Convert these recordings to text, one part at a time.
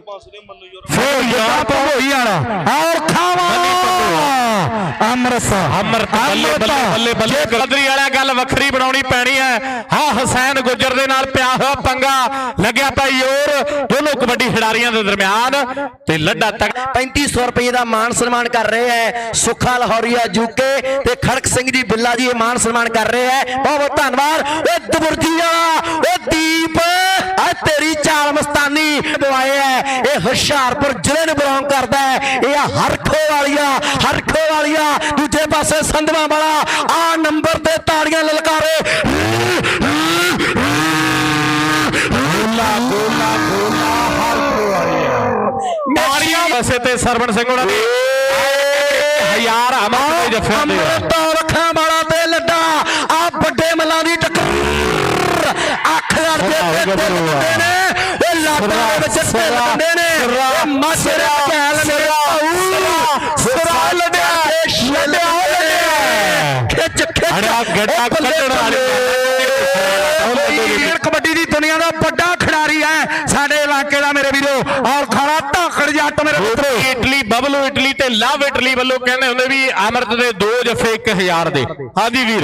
ਪਾਸ ਯਾਰ ਭੋਈ ਵਾਲਾ ਔਰ ਖਾਵਾ ਅੰਮ੍ਰਿਤ ਅਮਰਤ ਬੱਲੇ ਬੱਲੇ ਬੱਲੇ ਬੱਲੇ ਵਾਲਾ ਗੱਲ ਵੱਖਰੀ ਬਣਾਉਣੀ ਪੈਣੀ ਹੈ ਹਾਂ ਹਸੈਨ ਗੁੱਜਰ ਦੇ ਨਾਲ ਪਿਆ ਹੋਇਆ ਪੰਗਾ ਲੱਗਿਆ ਭਾਈ ਹੋਰ ਦੋਨੋਂ ਕਬੱਡੀ ਖਿਡਾਰੀਆਂ ਦੇ ਦਰਮਿਆਨ ਤੇ ਲੱਡਾ ਤੱਕ 3500 ਰੁਪਏ ਦਾ ਮਾਨ ਸਨਮਾਨ ਕਰ ਰਹੇ ਹੈ ਸੁੱਖਾ ਲਹੌਰੀਆ ਜੂਕੇ ਤੇ ਖੜਕ ਸਿੰਘ ਜੀ ਬਿੱਲਾ ਜੀ ਇਹ ਮਾਨ ਸਨਮਾਨ ਕਰ ਰਹੇ ਹੈ ਬਹੁਤ ਬਹੁਤ ਧੰਨਵਾਦ ਓਏ ਦਬੁਰਜੀ ਵਾਲਾ ਓਏ ਦੀਪ ਹੈ। ਇਹ ਹੁਸ਼ਿਆਰਪੁਰ ਜ਼ਿਲ੍ਹੇ ਨੂੰ ਬਿਲੋਂਗ ਕਰਦਾ ਹੈ। ਇਹ ਹਰਖੋ ਵਾਲੀਆ ਹਰਖੋ ਵਾਲੀਆ ਦੂਜੇ ਪਾਸੇ ਸੰਧਵਾ ਵਾਲਾ ਆ ਨੰਬਰ ਤੇ ਤਾੜੀਆਂ ਲਲਕਾਰੇ। ਵਸੇ ਤੇ ਸਰਵਣ ਸਿੰਘ ਉਹਨਾਂ ਦੀ। ਹਜ਼ਾਰ ਅਮਰ ਦੇ ਜੱਫਿਆਂ ਦੇ ਅੰਮ੍ਰਿਤ ਰੱਖਾਂ ਵਾਲਾ ਤੇ ਲੱਡਾ ਆ ਵੱਡੇ ਮੱਲਾਂ ਦੀ ਟੱਕਰ। ਅੱਖ ਲੜ ਕੇ ਸਰਾ ਤੇ ਨੇ। ਦੇ ਵਿੱਚ ਨੇ। ਇਹ ਮੇਰੇ ਸਰਾ ਖਿੱਚ ਖਿੱਚ। ਗੱਡਾ ਕੱਢਣ ਵਾਲੀ ਕਬੱਡੀ ਦੀ ਦੁਨੀਆ ਦਾ ਵੱਡਾ ਖਿਡਾਰੀ ਹੈ। ਸਾਡੇ ਇਲਾਕੇ ਦਾ ਮੇਰੇ ਵੀਰੋ। ਔਰ ਖੜਾ ਧਾਕੜ ਜੱਟ ਮੇਰੇ ਮਿੱਤਰੋ। ਇਟਲੀ ਬਬਲੂ ਇਟਲੀ ਤੇ ਲਵ ਇਟਲੀ ਵੱਲੋਂ ਕਹਿੰਦੇ ਹੁੰਦੇ ਵੀ ਅਮਰਤ ਦੇ ਦੋ ਜੱਫੇ 1000 ਦੇ। ਹਾਂਜੀ ਵੀਰ।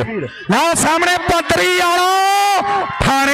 ਲਓ ਸਾਹਮਣੇ ਪੰਤਰੀ ਵਾਲੋ। ਵਿੱਚ